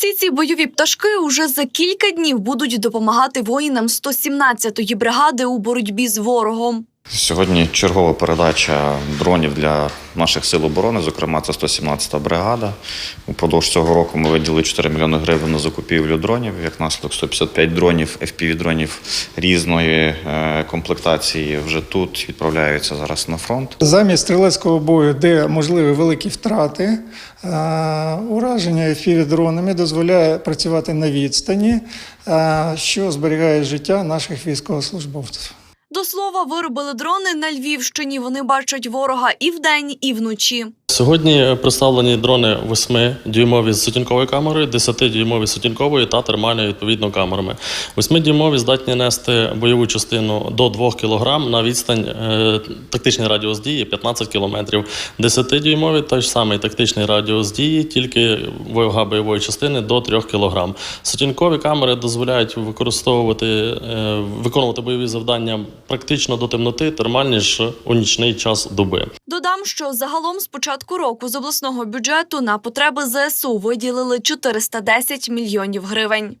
Всі ці бойові пташки уже за кілька днів будуть допомагати воїнам 117-ї бригади у боротьбі з ворогом. Сьогодні чергова передача дронів для наших сил оборони, зокрема, це 117-та бригада. Упродовж цього року ми виділили 4 мільйони гривень на закупівлю дронів. Як наслідок 155 дронів, FPV-дронів різної е, комплектації вже тут відправляються зараз на фронт. Замість стрілецького бою, де можливі великі втрати, е, ураження FPV-дронами дозволяє працювати на відстані, е, що зберігає життя наших військовослужбовців. До слова, виробили дрони на Львівщині. Вони бачать ворога і вдень, і вночі. Сьогодні представлені дрони 8-дюймові з сутінковою камерою, 10-дюймові з сутінковою та термальною відповідно камерами. 8-дюймові здатні нести бойову частину до 2 кг на відстань е, тактичний радіус дії 15 км. 10-дюймові той ж самий тактичний радіус дії, тільки вага бойової частини до 3 кг. Сутінкові камери дозволяють використовувати е, виконувати бойові завдання практично до темноти, термальні ж у нічний час доби. Додам, що загалом з початку року з обласного бюджету на потреби ЗСУ виділили 410 мільйонів гривень.